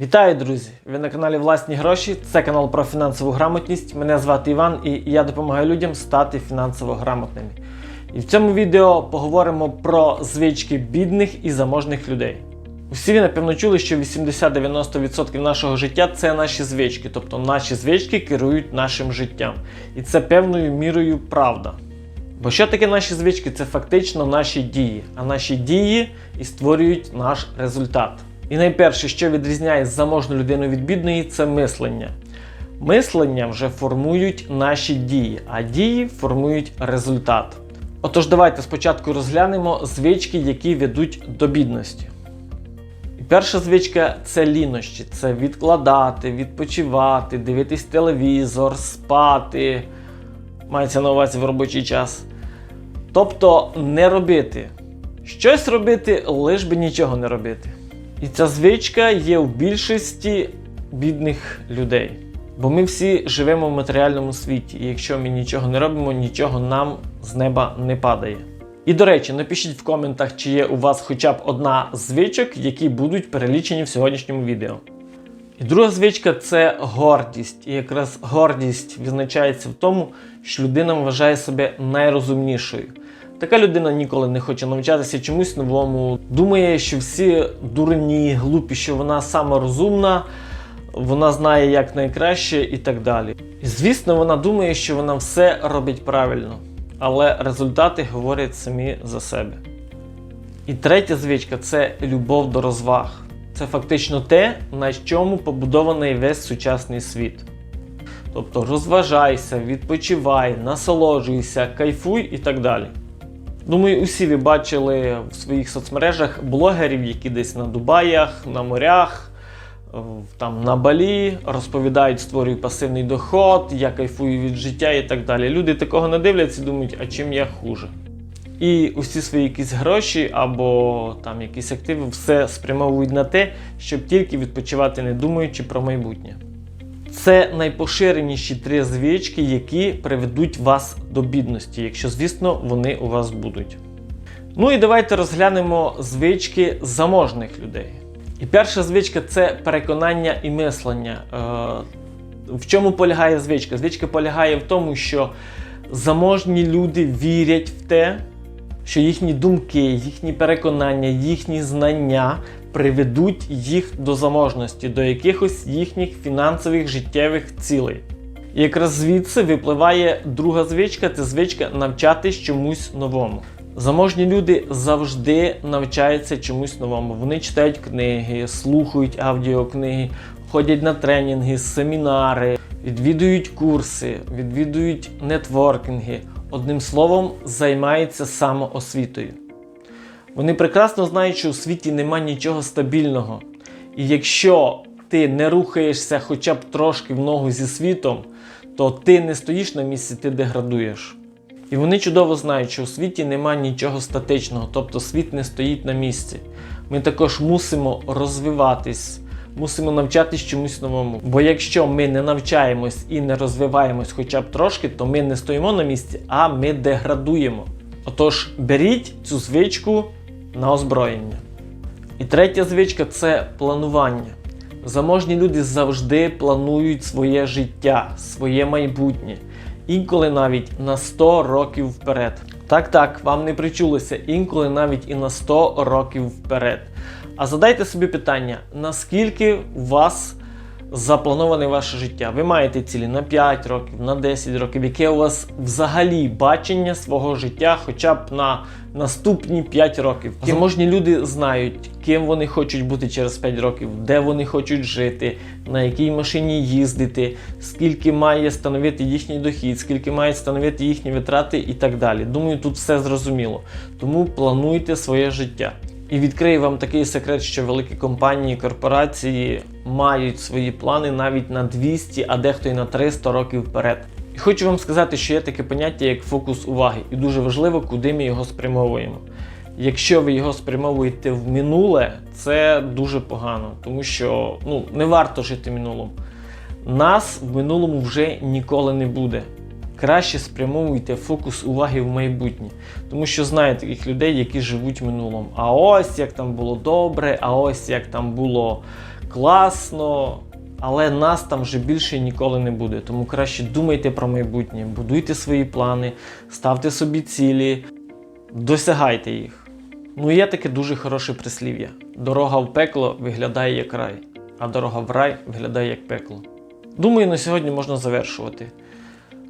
Вітаю, друзі! Ви на каналі Власні Гроші. Це канал про фінансову грамотність. Мене звати Іван і я допомагаю людям стати фінансово грамотними. І в цьому відео поговоримо про звички бідних і заможних людей. Усі ви, напевно, чули, що 80-90% нашого життя це наші звички, тобто наші звички керують нашим життям. І це певною мірою правда. Бо що таке наші звички? Це фактично наші дії, а наші дії і створюють наш результат. І найперше, що відрізняє заможну людину від бідної, це мислення. Мислення вже формують наші дії, а дії формують результат. Отож, давайте спочатку розглянемо звички, які ведуть до бідності. Перша звичка це лінощі, це відкладати, відпочивати, дивитись телевізор, спати. Мається на увазі в робочий час. Тобто не робити. Щось робити, лиш би нічого не робити. І ця звичка є в більшості бідних людей. Бо ми всі живемо в матеріальному світі, і якщо ми нічого не робимо, нічого нам з неба не падає. І до речі, напишіть в коментах, чи є у вас хоча б одна звичок, які будуть перелічені в сьогоднішньому відео. І друга звичка це гордість. І якраз гордість визначається в тому, що людина вважає себе найрозумнішою. Така людина ніколи не хоче навчатися чомусь новому. Думає, що всі дурні, глупі, що вона сама розумна, вона знає як найкраще і так далі. Звісно, вона думає, що вона все робить правильно, але результати говорять самі за себе. І третя звичка це любов до розваг. Це фактично те, на чому побудований весь сучасний світ. Тобто розважайся, відпочивай, насолоджуйся, кайфуй і так далі. Думаю, усі ви бачили в своїх соцмережах блогерів, які десь на Дубаях, на морях, там на Балі розповідають, створюю пасивний доход, я кайфую від життя і так далі. Люди такого не дивляться і думають, а чим я хуже. І усі свої якісь гроші або там якісь активи все спрямовують на те, щоб тільки відпочивати, не думаючи про майбутнє. Це найпоширеніші три звички, які приведуть вас до бідності, якщо, звісно, вони у вас будуть. Ну і давайте розглянемо звички заможних людей. І перша звичка це переконання і мислення. Е, в чому полягає звичка? Звичка полягає в тому, що заможні люди вірять в те, що їхні думки, їхні переконання, їхні знання приведуть їх до заможності, до якихось їхніх фінансових життєвих цілей. І якраз звідси випливає друга звичка це звичка навчатись чомусь новому. Заможні люди завжди навчаються чомусь новому. Вони читають книги, слухають аудіокниги, ходять на тренінги, семінари, відвідують курси, відвідують нетворкінги. Одним словом, займаються самоосвітою. Вони прекрасно знають, що у світі нема нічого стабільного. І якщо ти не рухаєшся хоча б трошки в ногу зі світом, то ти не стоїш на місці, ти деградуєш. І вони чудово знають, що у світі нема нічого статичного, тобто світ не стоїть на місці. Ми також мусимо розвиватись, мусимо навчатись чомусь новому. Бо якщо ми не навчаємось і не розвиваємось хоча б трошки, то ми не стоїмо на місці, а ми деградуємо. Отож, беріть цю звичку на озброєння. І третя звичка це планування. Заможні люди завжди планують своє життя, своє майбутнє, інколи навіть на 100 років вперед. Так, так, вам не причулося, інколи навіть і на 100 років вперед. А задайте собі питання, наскільки у вас заплановане ваше життя? Ви маєте цілі на 5 років, на 10 років, яке у вас взагалі бачення свого життя хоча б на наступні 5 років. Заможні люди знають, ким вони хочуть бути через 5 років, де вони хочуть жити, на якій машині їздити, скільки має становити їхній дохід, скільки мають становити їхні витрати і так далі. Думаю, тут все зрозуміло. Тому плануйте своє життя. І відкрию вам такий секрет, що великі компанії, корпорації мають свої плани навіть на 200, а дехто і на 300 років вперед. І хочу вам сказати, що є таке поняття як фокус уваги, і дуже важливо, куди ми його спрямовуємо. Якщо ви його спрямовуєте в минуле, це дуже погано, тому що ну, не варто жити минулим. Нас в минулому вже ніколи не буде. Краще спрямовуйте фокус уваги в майбутнє, тому що знаю таких людей, які живуть в минулому. А ось як там було добре, а ось як там було класно, але нас там вже більше ніколи не буде. Тому краще думайте про майбутнє, будуйте свої плани, ставте собі цілі, досягайте їх. Ну, є таке дуже хороше прислів'я: дорога в пекло виглядає як рай, а дорога в рай виглядає як пекло. Думаю, на сьогодні можна завершувати.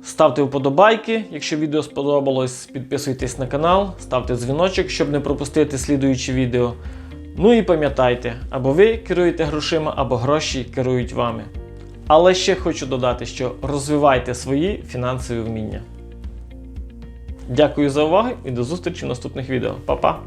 Ставте вподобайки, якщо відео сподобалось, підписуйтесь на канал, ставте дзвіночок, щоб не пропустити слідуючі відео. Ну і пам'ятайте, або ви керуєте грошима, або гроші керують вами. Але ще хочу додати, що розвивайте свої фінансові вміння. Дякую за увагу і до зустрічі в наступних відео. Па-па!